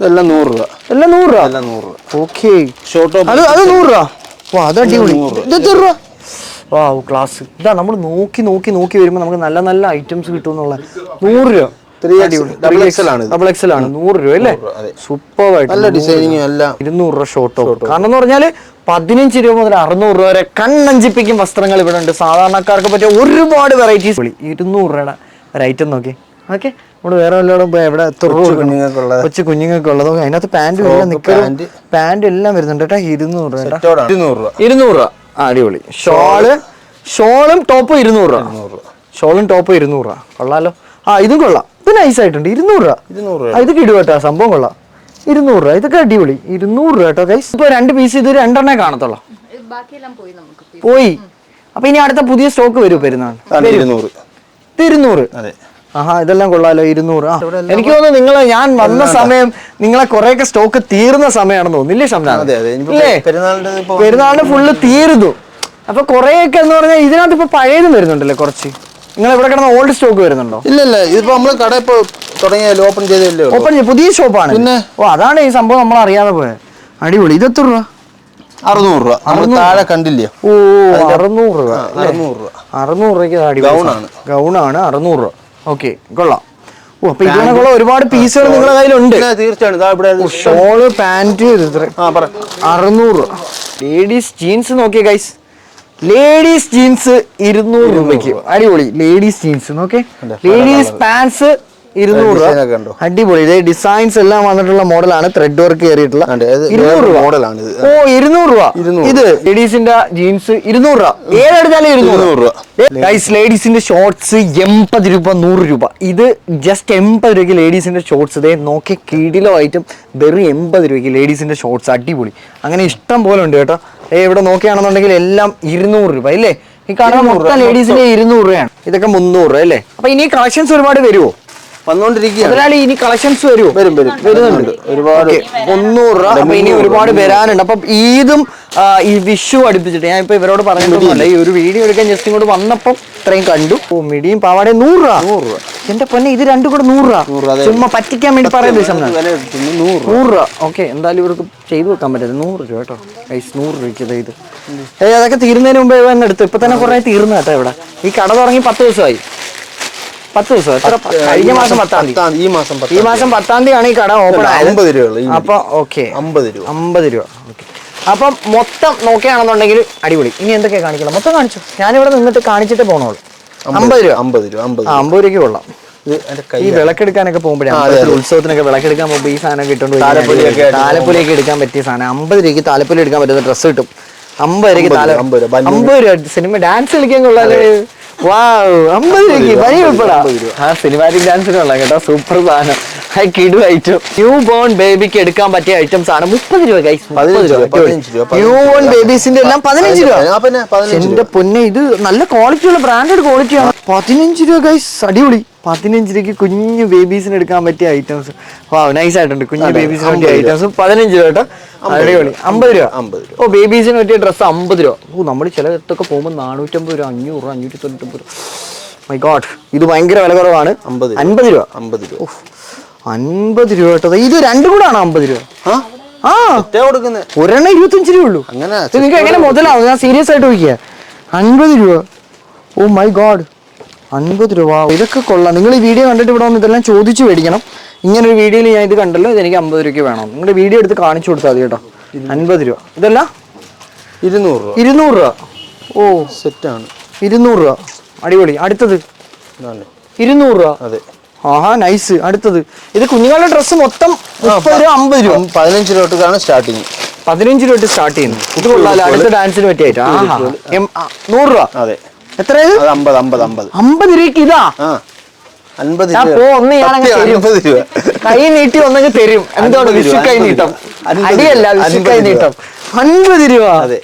ഇതെല്ലാം നൂറ് രൂപ. എല്ലാം നൂറ് രൂപ? എല്ലാം നൂറ് രൂപ. ഓക്കെ ഷോർട്ട് അത് അത് നൂറ് രൂപ. വാ അത് അടിപൊളി. ഇത് എത്ര രൂപ? വാ ക്ലാസ് ഇതാ നമ്മൾ നോക്കി നോക്കി നോക്കി വരുമ്പോൾ നമുക്ക് നല്ല നല്ല ഐറ്റംസ് കിട്ടും എന്നുള്ള. നൂറ് രൂപ. ആണ് ഇത്. ഡബിൾ എക്സൽ ആണ് നൂറ് രൂപ അല്ലേ? സൂപ്പർ ആയിട്ട് നല്ല ഡിസൈനിങ് എല്ലാം. ഇരുന്നൂറ് രൂപ ഷോർട്ട് കാരണം എന്ന് പറഞ്ഞാൽ പതിനഞ്ച് രൂപ മുതൽ അറുന്നൂറ് രൂപ വരെ കണ്ണഞ്ചിപ്പിക്കും വസ്ത്രങ്ങൾ ഇവിടെ ഉണ്ട്. സാധാരണക്കാർക്ക് പറ്റിയ ഒരുപാട് വെറൈറ്റീസ് വിളി ഇരുന്നൂറ് രൂപയുടെ ഒരു ഐറ്റം നോക്കി. ഓക്കെ നമ്മൾ വേറെ വല്ലതും പോയി എവിടെ? കുഞ്ഞുങ്ങൾക്കുള്ളത്. കൊച്ചു കുഞ്ഞുങ്ങൾക്കുള്ളത്. അതിനകത്ത് പാന്റ് എല്ലാം പാന്റ്. എല്ലാം വരുന്നുണ്ട് കേട്ടോ. ഇരുന്നൂറ് രൂപ ഇരുന്നൂറ് രൂപ. ഇരുന്നൂറ് രൂപ. അടിപൊളി. ഷോൾ. ഷോളും ടോപ്പും ഇരുന്നൂറ് രൂപ. ഷോളും ടോപ്പും ഇരുന്നൂറ് രൂപ. കൊള്ളാലോ. ആ ഇതും കൊള്ളാം. ഇത് നൈസ് ആയിട്ടുണ്ട് ഇരുന്നൂറ് രൂപ. ഇരുന്നൂറ് രൂപ. ഇത് കിടുവട്ടോ സംഭവം കൊള്ളാം. ഇരുന്നൂറ് രൂപ. ഇതൊക്കെ അടിപൊളി. ഇരുന്നൂറ് രൂപ കേട്ടോ ഗൈസ് ഇപ്പൊ രണ്ട് പീസ് ഇത് രണ്ടെണ്ണേ കാണത്തുള്ളൂ. പോയി നമുക്ക് പോയി. അപ്പൊ ഇനി അടുത്ത പുതിയ സ്റ്റോക്ക് വരും പെരുന്നാൾ. ഇത് ഇരുന്നൂറ്. അതെ. ആഹാ ഇതെല്ലാം കൊള്ളാലോ ഇരുന്നൂറ്. ആ എനിക്ക് തോന്നുന്നു നിങ്ങൾ ഞാൻ വന്ന സമയം നിങ്ങളെ കുറെയൊക്കെ സ്റ്റോക്ക് തീർന്ന സമയമാണെന്ന് തോന്നുന്നില്ലേ ഷംനാഥ് പെരുന്നാളിന്റെ ഫുള്ള് തീർന്നു. അപ്പൊ കുറെയൊക്കെ എന്ന് പറഞ്ഞാൽ ഇതിനകത്ത് ഇപ്പൊ പഴയതും വരുന്നുണ്ടല്ലേ കുറച്ച്? നിങ്ങൾ ഇവിടെ കിടന്ന ഓൾഡ് സ്റ്റോക്ക് വരുന്നുണ്ടോ? ഇല്ല ഇല്ല ഇതിപ്പോ നമ്മൾ കട ഇപ്പൊ തുടങ്ങിയല്ലോ ഓപ്പൺ ചെയ്തല്ലേ ഓപ്പൺ പുതിയ ഷോപ്പാണ് പിന്നെ? ഓ അതാണ് ഈ സംഭവം നമ്മൾ അറിയാതെ പോയത് അടിപൊളി. ഇത് എത്ര രൂപ? അറുന്നൂറ് രൂപ. നമ്മൾ താഴെ കണ്ടില്ലേ? ഓ അറുന്നൂറ് രൂപ? അറുന്നൂറ് രൂപ. അറുന്നൂറ് രൂപയ്ക്ക്. ഗൗൺ ആണ് അറുന്നൂറ് രൂപ. ഓക്കെ കൊള്ളാം. ഓ അപ്പൊ ഒരുപാട് പീസുകൾ നിങ്ങളുടെ കയ്യിലുണ്ട്. തീർച്ചയായിട്ടും. ഷോൾ പാന്റ് അറുന്നൂറ്. ലേഡീസ് ജീൻസ് നോക്കിയേ ഗൈസ് ലേഡീസ് ജീൻസ് ഇരുന്നൂറ് രൂപയ്ക്ക്. അടിപൊളി. ലേഡീസ് ജീൻസ് നോക്കേ ലേഡീസ് പാൻസ് ഇരുന്നൂറ് രൂപ? അടിപൊളി. ഇത് ഡിസൈൻസ് എല്ലാം വന്നിട്ടുള്ള മോഡലാണ് ത്രെഡ് വർക്ക് കയറിയിട്ടുള്ള ഇരുന്നൂറ് രൂപ. മോഡലാണ്. ഓ ഇരുന്നൂറ് രൂപ. ഇത് ലേഡീസിന്റെ ജീൻസ് ഇരുന്നൂറ് രൂപ. ഏതെടുത്താലും ഇരുന്നൂറ് ഇരുന്നൂറ് രൂപ. ഗൈസ് ലേഡീസിന്റെ ഷോർട്സ് എൺപത് രൂപ നൂറ് രൂപ. ഇത് ജസ്റ്റ് എൺപത് രൂപയ്ക്ക് ലേഡീസിന്റെ ഷോർട്സ് ഇതേ നോക്കി കിടിലോ ആയിട്ടും വെറും എൺപത് രൂപയ്ക്ക് ലേഡീസിന്റെ ഷോർട്സ് അടിപൊളി. അങ്ങനെ ഇഷ്ടം പോലെ ഉണ്ട് കേട്ടോ. ഏ ഇവിടെ നോക്കുകയാണെന്നുണ്ടെങ്കിൽ എല്ലാം ഇരുന്നൂറ് രൂപ ഇല്ലേ? ഈ കാണുന്ന മൊത്തം ലേഡീസിന്റെ ഇരുന്നൂറ് രൂപയാണ്. ഇതൊക്കെ മുന്നൂറ് രൂപ അല്ലേ? അപ്പൊ ഇനി കളക്ഷൻസ് ഒരുപാട് വരുമോ ഇനി കളക്ഷൻസ് വരുമോ വരും വരും. വരുന്നുണ്ട്. ഒരുപാട് മുന്നൂറ് രൂപ അപ്പൊ ഇനി ഒരുപാട് വരാനുണ്ട്. അപ്പൊ ഈദും ഈ വിഷു അടുപ്പിച്ചിട്ട് ഞാൻ ഇപ്പൊ ഇവരോട് പറഞ്ഞിട്ടൊന്നുമല്ല ഈ ഒരു വീഡിയോ എടുക്കാൻ ജസ്റ്റ് ഇങ്ങോട്ട് വന്നപ്പം ഇത്രയും കണ്ടു. മിടിയും പാവാടയും നൂറ് രൂപ. നൂറ് രൂപ. എന്റെ പൊന്നെ ഇത് രണ്ടും കൂടെ നൂറ് രൂപ. ചുമ ചുമ്മാ പറ്റിക്കാൻ വേണ്ടി പറയുന്നത് നൂറ് രൂപ. ഓക്കെ എന്തായാലും ഇവർക്ക് ചെയ്തു വെക്കാൻ പറ്റില്ല. നൂറ് രൂപ കേട്ടോ. ഐസ് നൂറ് രൂപയ്ക്ക് ഇത്. ഏ അതൊക്കെ തീരുന്നതിന് മുമ്പ് തന്നെ എടുത്തു. ഇപ്പൊ തന്നെ കുറെ തീർന്നു കേട്ടോ ഇവിടെ. ഈ കട തുടങ്ങി പത്ത് ദിവസമായി. പത്ത് ദിവസം എത്ര കഴിഞ്ഞ മാസം പത്താം തീയതി. ഈ മാസം ഈ മാസം പത്താം തീയതിയാണ് ഈ കട ഓപ്പൺ ആയത് അമ്പത് രൂപ അപ്പൊ ഓക്കെ അമ്പത് രൂപ. അമ്പത് രൂപ ഓക്കെ അപ്പം മൊത്തം നോക്കുകയാണെന്നുണ്ടെങ്കിൽ അടിപൊളി. ഇനി എന്തൊക്കെയാ കാണിക്കണം മൊത്തം കാണിച്ചു. ഞാനിവിടെ നിന്നിട്ട് കാണിച്ചിട്ട് പോണോളൂ അമ്പത് രൂപ അമ്പത് രൂപ അമ്പത് അമ്പത് രൂപയ്ക്ക് കൊള്ളാം. ഈ വിളക്കെടുക്കാനൊക്കെ പോകുമ്പോഴേ അമ്പലത്തിൽ ഉത്സവത്തിനൊക്കെ വിളക്കെടുക്കാൻ പോകുമ്പോൾ ഈ സാധനം കിട്ടുകൊണ്ട് താലപ്പൊലിയൊക്കെ എടുക്കാൻ പറ്റിയ സാധനം. അമ്പത് രൂപയ്ക്ക് താലപ്പൊലി എടുക്കാൻ പറ്റുന്ന ഡ്രസ്സ് കിട്ടും. അമ്പത് രൂപയ്ക്ക് താല അമ്പത് രൂപ, സിനിമ ഡാൻസ് കളിക്കാൻ വാവ് അമ്പത് രൂപയ്ക്ക് പനി ഉൾപ്പെടാ. ആ സിനിമാറ്റിക് ഡാൻസിനുള്ള കേട്ടോ. സൂപ്പർ സാധനം. കിടു ഐറ്റം ന്യൂ ബോൺ ബേബിക്ക് എടുക്കാൻ പറ്റിയ ഐറ്റംസ് ആണ് മുപ്പത് രൂപ ഗൈസ് ന്യൂ ബോൺ ബേബീസിന്റെ എല്ലാം പതിനഞ്ച് രൂപ. എന്റെ പൊന്നെ ഇത് നല്ല ക്വാളിറ്റി ഉള്ള ബ്രാൻഡഡ് ക്വാളിറ്റിയാണ് പതിനഞ്ച് രൂപ ഗൈസ് അടിപൊളി. പതിനഞ്ച് രൂപയ്ക്ക് കുഞ്ഞു ബേബീസിന് എടുക്കാൻ പറ്റിയ ഐറ്റംസ് വാ നൈസ് ആയിട്ടുണ്ട്. കുഞ്ഞു ബേബീസിന് പറ്റിയ ഐറ്റംസ് പതിനഞ്ച് രൂപ കേട്ടോ. അടിപൊളി. അമ്പത് രൂപ. അമ്പത് രൂപ. ഓ ബേബീസിന് പറ്റിയ ഡ്രസ്സ് അമ്പത് രൂപ. ഓ നമ്മൾ ചിലയിടത്തൊക്കെ പോകുമ്പോൾ നാനൂറ്റമ്പത് രൂപ അഞ്ഞൂറ് രൂപ അഞ്ഞൂറ്റി തൊണ്ണൂറ്റമ്പത് രൂപ. മൈ ഗോഡ് ഇത് ഭയങ്കര വില കുറവാണ്. അമ്പത്. അൻപത് രൂപ. അമ്പത് രൂപ. അൻപത് രൂപ കേട്ടോ. ഇത് രണ്ടും കൂടെ ആണോ അമ്പത് രൂപ? ആ? കൊടുക്കുന്നത് ഒരെണ്ണം ഇരുപത്തഞ്ച് രൂപ ഉള്ളൂ. അങ്ങനെ നിങ്ങൾക്ക് എങ്ങനെ മുതലാവും? ഞാൻ സീരിയസ് ആയിട്ട് നോക്കിയ അൻപത് രൂപ. ഓ മൈ ഗോഡ് അൻപത് രൂപ. ഇതൊക്കെ കൊള്ളാം. നിങ്ങൾ ഈ വീഡിയോ കണ്ടിട്ട് ഇവിടെ വന്ന് ഇതെല്ലാം ചോദിച്ചു മേടിക്കണം. ഇങ്ങനെ ഒരു വീഡിയോയിൽ ഞാൻ ഇത് കണ്ടല്ലോ. ഇതെനിക്ക് അമ്പത് രൂപയ്ക്ക് വേണം. നിങ്ങളുടെ വീഡിയോ എടുത്ത് കാണിച്ചു കൊടുത്താൽ മതി കേട്ടോ. അൻപത് രൂപ. ഇതല്ല? ഇരുന്നൂറ് രൂപ. ഇരുന്നൂറ് രൂപ. ഓ. സെറ്റാണ് ഇരുന്നൂറ് രൂപ. അടിപൊളി. അടുത്തത്. ഇരുന്നൂറ് രൂപ. അതെ. ആഹാ നൈസ് അടുത്തത്. ഇത് കുഞ്ഞുങ്ങളുടെ ഡ്രസ്സ് മൊത്തം മുപ്പത് രൂപ അമ്പത് രൂപ. പതിനഞ്ച് രൂപ തൊട്ടാണ് സ്റ്റാർട്ടിങ് പതിനഞ്ച് രൂപ തൊട്ട് സ്റ്റാർട്ട് ചെയ്യുന്നത് ഇത് കൊള്ളാലോ അടുത്ത ഡാൻസിന് പറ്റിയായിട്ട്. ആഹാ. നൂറ് രൂപ. അതെ. എത്ര അമ്പത് അമ്പത് അമ്പത്. അമ്പത് രൂപയ്ക്ക് ഇതാ? അൻപത് രൂപ. കൈ നീട്ടി ഒന്നെങ്കിൽ തരും. എന്താണ് അൻപത് വിഷു കൈ നീട്ടം അടിയല്ല വിഷു കൈ നീട്ടം. അൻപത് രൂപ. അതെ.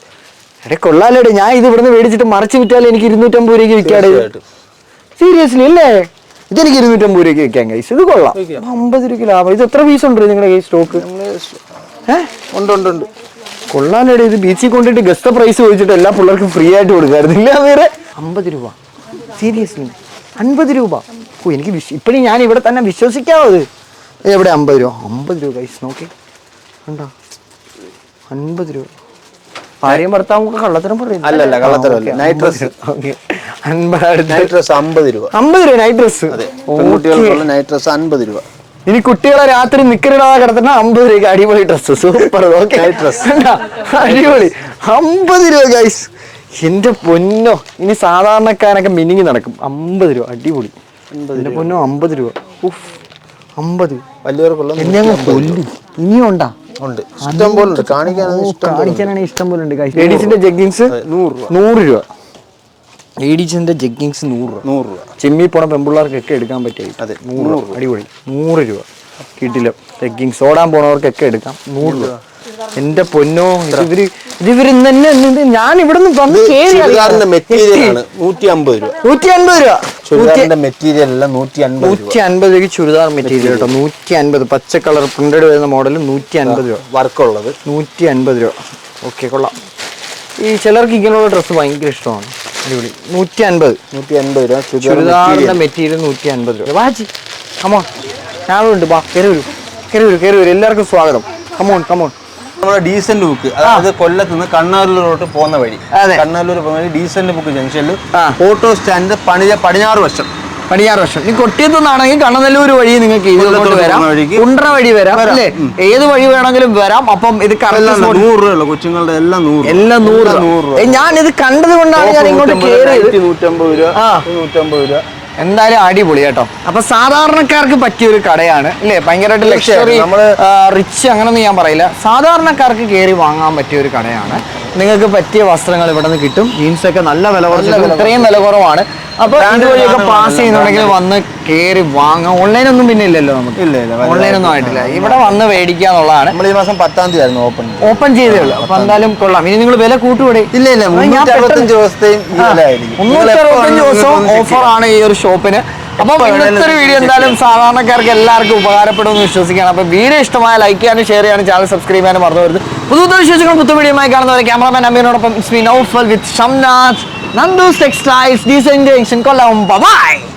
എടേ കൊള്ളാലോടെ. ഞാൻ ഇത് ഇവിടുന്ന് മേടിച്ചിട്ട് മറച്ചു വിറ്റാൽ എനിക്ക് ഇരുന്നൂറ്റമ്പത് രൂപയ്ക്ക് വിൽക്കാടെ. സീരിയസ്ലി അല്ലേ? ഇതെനിക്ക് ഇരുന്നൂറ്റമ്പത് രൂപയ്ക്ക് വെക്കാം കൈസ് ഇത് കൊള്ളാം. അമ്പത് രൂപയ്ക്ക് ലാഭം. ഇത് എത്ര പീസ് ഉണ്ട് നിങ്ങളുടെ കൈ സ്റ്റോക്ക് ഉണ്ട് ഉണ്ട് ഉണ്ട്. കൊള്ളാലോടെ ഇത് ബീച്ചിൽ കൊണ്ടിട്ട് ഗസ്റ്റ് പ്രൈസ് ചോദിച്ചിട്ട് എല്ലാ പിള്ളേർക്കും ഫ്രീ ആയിട്ട് കൊടുക്കാറില്ല നേരെ വേറെ. അമ്പത് രൂപ. സീരിയസ്ലി അൻപത് രൂപ. ഓ എനിക്ക് ഇപ്പഴും ഞാൻ ഇവിടെ തന്നെ വിശ്വസിക്കാവോ അത് എവിടെ അമ്പത് രൂപ? അമ്പത് രൂപ കൈസ് നോക്കി. കണ്ടോ? അൻപത് രൂപ. ഭാര്യയും ഭർത്താവും കള്ളത്തരം പറയുന്നു അല്ലല്ല അല്ല, കള്ളത്തരം dress. അൻപത് നൈറ്റ് ഡ്രസ് അമ്പത് രൂപ. അമ്പത് രൂപ നൈറ്റ് ഡ്രസ് അതെ. പെൺകുട്ടികൾക്കുള്ള നൈറ്റ് ഡ്രസ് അൻപത് രൂപ. ഇനി കുട്ടികളെ രാത്രി നിക്കറിടാതെ കിടത്തുന്ന അമ്പത് രൂപ അടിപൊളി ഡ്രസ് സൂപ്പർ ഓക്കെ. അടിപൊളി. അമ്പത് രൂപ ഗൈസ് എന്റെ പൊന്നോ. ഇനി സാധാരണക്കാരനൊക്കെ മിനിങ്ങി നടക്കും. അമ്പത് രൂപ. അടിപൊളി. എന്റെ പൊന്നോ അമ്പത് രൂപ. ഉഫ്. അമ്പത് വലിയവർക്കുള്ള ഇനിയുണ്ടാ ഇനിയും ഉണ്ടാ? ഉണ്ട്. ഇഷ്ടം പോലെ ഉണ്ട്. കാണിക്കാനാണ് ഇഷ്ടം പോലെ ഉണ്ട്. കാണിക്കാനാണ് ഇഷ്ടം പോലെ ഉണ്ട് ലേഡീസിന്റെ ജഗ്ഗിങ്സ് നൂറ് രൂപ. നൂറ് രൂപ. ലേഡീസിന്റെ ജഗ്ഗിങ്സ് നൂറ് രൂപ. നൂറ് രൂപ. ചെമ്മി പോണ പെമ്പിള്ളേർക്കൊക്കെ എടുക്കാൻ പറ്റിയ അതെ, നൂറ് രൂപ. അടിപൊളി നൂറ് രൂപ. കിട്ടില്ല. ലെഗിങ്സ് ഓടാൻ പോണവർക്കൊക്കെ എടുക്കാം. നൂറ് രൂപ. എന്റെ പൊന്നോ ഇതിവര് ഇതിവര് തന്നെ ഞാൻ ഇവിടെ നിന്ന് വന്ന് ചുരിദാറിന്റെ മെറ്റീരിയൽ ആണ്. നൂറ്റി അമ്പത് രൂപ. നൂറ്റി അൻപത് രൂപ. ചുരിദാറിന്റെ മെറ്റീരിയൽ എല്ലാം നൂറ്റി അൻപത് രൂപ. നൂറ്റി അൻപത് രൂപയ്ക്ക് ചുരിദാർ മെറ്റീരിയൽ കേട്ടോ. നൂറ്റി അൻപത് പച്ച കളർ പ്രിന്റഡ് വരുന്ന മോഡൽ നൂറ്റി അൻപത് രൂപ. വർക്കുള്ളത്. നൂറ്റി അൻപത് രൂപ. ഓക്കെ കൊള്ളാം. ഈ ചിലർക്ക് ഇങ്ങനെയുള്ള ഡ്രസ്സ് ഭയങ്കര ഇഷ്ടമാണ്. അടിപൊളി. നൂറ്റി അൻപത് നൂറ്റി അൻപത് രൂപ. ചുരിദാറിന്റെ മെറ്റീരിയൽ നൂറ്റി അൻപത് രൂപ. വാജി കമോൺ ഉണ്ട് ബാ കയറി വരൂ. കയറി വരൂ കയറി വരൂ. എല്ലാവർക്കും സ്വാഗതം. കമോൺ കമോൺ നമ്മുടെ ഡീസന്റ് ബുക്ക് അതായത് കൊല്ലത്ത് നിന്ന് കണ്ണാലൂരോട്ട് പോകുന്ന വഴി. അതെ. കണ്ണാലൂർ പോകുന്ന വഴി ഡീസന്റ് ബുക്ക് ജംഗ്ഷനിൽ ഓട്ടോ സ്റ്റാൻഡ് പണിയ പടിഞ്ഞാറ് വശം. പടിഞ്ഞാറ് വശം. ഈ കൊട്ടിയത്തു നിന്നാണെങ്കിൽ കണ്ണനല്ലൂർ വഴി നിങ്ങൾക്ക് ഇതിലോട്ട് വരാം. കുണ്ടറ കുണ്ട്ര വഴി വരാം. അല്ലേ? ഏത് വഴി വേണമെങ്കിലും വരാം. അപ്പം ഇത് നൂറ് രൂപ കൊച്ചുങ്ങളുടെ എല്ലാം നൂറ്. എല്ലാം നൂറ് നൂറ് ഞാൻ ഇത് കണ്ടത് കൊണ്ടാണ് ഞാൻ ഇങ്ങോട്ട് കയറിയത് നൂറ്റമ്പത് രൂപ. നൂറ്റമ്പത് രൂപ. എന്തായാലും അടിപൊളി കേട്ടോ. അപ്പൊ സാധാരണക്കാർക്ക് പറ്റിയ ഒരു കടയാണ് അല്ലേ? ഭയങ്കരമായിട്ട് ലക്ഷറി റിച്ച് അങ്ങനൊന്നും ഞാൻ പറയില്ല. സാധാരണക്കാർക്ക് കയറി വാങ്ങാൻ പറ്റിയ ഒരു കടയാണ്. നിങ്ങൾക്ക് പറ്റിയ വസ്ത്രങ്ങൾ ഇവിടെ നിന്ന് കിട്ടും. ജീൻസ് ഒക്കെ നല്ല വില കുറച്ച് ഇത്രയും വില കുറവാണ്. അപ്പൊ ഇതുവഴിയൊക്കെ പാസ് ചെയ്യുന്നുണ്ടെങ്കിൽ വന്ന് കേറി വാങ്ങാം. ഓൺലൈൻ ഒന്നും പിന്നെ ഇല്ലല്ലോ നമുക്ക്. ഇല്ല, ഇല്ല, ഓൺലൈൻ ഒന്നും ആയിട്ടില്ല. ഇവിടെ വന്ന് മേടിക്കുക എന്നുള്ളതാണ്. നമ്മൾ ഈ മാസം പത്താം തീയതി ആയിരുന്നു ഓപ്പൺ ഓപ്പൺ ചെയ്തേ ഉള്ളൂ. അപ്പൊ എന്തായാലും കൊള്ളാം. ഇനി നിങ്ങൾ വില കൂട്ടുകൂടെ ഇല്ല ഇല്ല ഞാൻ മുന്നൂറ്റി പെട്ടെന്ന് അറുപത്തഞ്ച് ദിവസത്തെയും ഈ വിലയായിരിക്കും. മുന്നൂറ്റി നിങ്ങൾ എപ്പോ അറുപത്തഞ്ച് വേണമെങ്കിലും ദിവസവും നിങ്ങൾക്ക് ഓഫർ ആണ് ഈ ഒരു ഷോപ്പിന്. അപ്പൊ എപ്പോ ഇന്നത്തെ ഒരു വീഡിയോ എന്തായാലും സാധാരണക്കാർക്ക് എല്ലാവർക്കും ഉപകാരപ്പെടുമെന്ന് വിശ്വസിക്കുകയാണ്. അപ്പൊ വീഡിയോ ഇഷ്ടമായ ലൈക്ക് ചെയ്യാനും ഷെയർ ചെയ്യാനും ചാനൽ സബ്സ്ക്രൈബ് ചെയ്യാനും മറന്നു വരുത് വീഡിയോമായി കാണുന്നവരെ cameraman me with Shamnath. Nandu textiles. Decent junction. Kollam. Bye